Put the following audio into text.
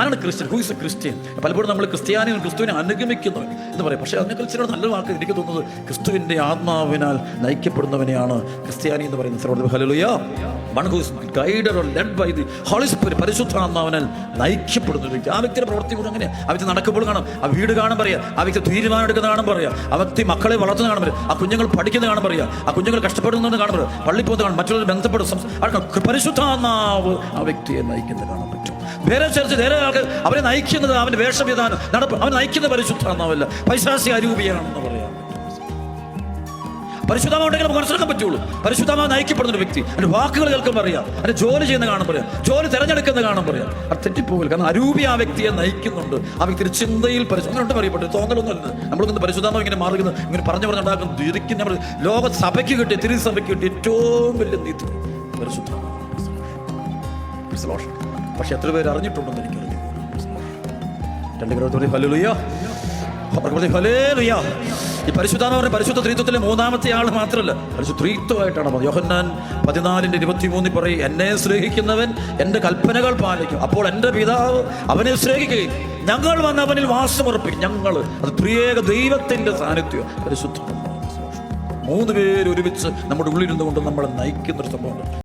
ആരാണ് Christian? Who is a Christian പലപ്പോഴും നമ്മൾ ക്രിസ്ത്യാനികൾ ക്രിസ്തുവിനെ അനുഗമിക്കുന്നവൻ എന്ന് പറയും. പക്ഷേ അതിനെക്കുറിച്ച് നല്ല വാക്ക് എനിക്ക് തോന്നുന്നത് ക്രിസ്തുവിന്റെ ആത്മാവിനാൽ നയിക്കപ്പെടുന്നവനെയാണ് ക്രിസ്ത്യാനി എന്ന് പറയുന്നത്. Hallelujah. One who's or led by the Holy Spirit പരിശുദ്ധാത്മാവിനാൽ നയിക്കപ്പെടുന്ന ഒരു വ്യക്തി. ആ വ്യക്തിയുടെ പ്രവൃത്തി കൂടെ അങ്ങനെ ആ വ്യക്തി നടക്കുമ്പോൾ കാണാം ആ വീട് കാണാൻ പറയാ ആ വ്യക്തി തീരുമാനം എടുക്കുന്ന കാണാൻ പറയാം ആ വ്യക്തി മക്കളെ വളർത്തുന്ന കാണാൻ പറയാം ആ കുഞ്ഞുങ്ങൾ പഠിക്കുന്ന കാണാൻ പറയാ ആ കുഞ്ഞുങ്ങൾ കഷ്ടപ്പെടുന്നത് കാണാൻ പറയാ പള്ളി പോകുന്ന കാണാൻ മറ്റുള്ളവർ ബന്ധപ്പെടും പരിശുദ്ധാത്മാവ് ആ വ്യക്തിയെ നയിക്കുന്നത് കാണാൻ പറ്റും. വേറെ ചേർച്ച് വേറെ ആൾക്ക് അവരെ നയിക്കുന്നത് അവന്റെ വേഷവിധാനം നടപ്പ് അവൻ നയിക്കുന്ന പരിശുദ്ധാത്മാവല്ല. പൈശാസി അരൂപിയാണെന്ന് പറയാം. പരിശുദ്ധാമ ഉണ്ടെങ്കിൽ മനസ്സിലാക്കാൻ പറ്റുള്ളൂ. പരിശുദ്ധമാ നയിക്കപ്പെടുന്ന ഒരു വ്യക്തി. അതിന്റെ വാക്കുകൾ കേൾക്കുമ്പോൾ അറിയാം. അതിന്റെ ജോലി ചെയ്യുന്ന കാണാൻ പറയാം ജോലി തിരഞ്ഞെടുക്കുന്ന കാണാൻ പറയാം അത് തെറ്റിപ്പോകില്ല കാരണം അരൂപി ആ വ്യക്തിയെ നയിക്കുന്നുണ്ട്. ആ വ്യക്തിയുടെ ചിന്തയിൽ പരിശു അങ്ങനെ ഉണ്ട് പറയപ്പെട്ടു. തോന്നലൊന്നും അല്ല നമ്മളിന്ന് പരിശുദ്ധാമ ഇങ്ങനെ മാറുന്നത് ഇങ്ങനെ പറഞ്ഞു പറഞ്ഞുണ്ടാക്കുന്നു. ഇരിക്കുന്ന നമ്മൾ ലോക സഭയ്ക്ക് കിട്ടിയ തിരി സഭയ്ക്ക് കിട്ടിയ ഏറ്റവും വലിയ നീതി. പരിശുദ്ധ പക്ഷെ എത്ര പേര് അറിഞ്ഞിട്ടുണ്ടെന്ന് എനിക്കറിയാം രണ്ട് ഗ്രഹത്തോടെ ഹല്ലേലൂയ അവർക്ക് ഹല്ലേലൂയ ഈ പരിശുദ്ധാന്ന് പറഞ്ഞ പരിശുദ്ധ ത്രീത്വത്തിലെ മൂന്നാമത്തെ ആൾ മാത്രമല്ല പരിശുദ്ധ ത്രീത്വമായിട്ടാണ് യോഹന്നാൻ പതിനാലിന്റെ ഇരുപത്തിമൂന്നിൽ പറയും എന്നെ സ്നേഹിക്കുന്നവൻ എന്റെ കൽപ്പനകൾ പാലിക്കും. അപ്പോൾ എന്റെ പിതാവ് അവനെ സ്നേഹിക്കുകയും ഞങ്ങൾ വന്ന് അവനിൽ വാസമുറപ്പിക്കും. ഞങ്ങൾ അത് ത്രിയേക ദൈവത്തിന്റെ സാന്നിധ്യം. പരിശുദ്ധ മൂന്ന് പേര് ഒരുമിച്ച് നമ്മുടെ ഉള്ളിലിരുന്നുകൊണ്ട് നമ്മളെ നയിക്കുന്ന ഒരു സംഭവം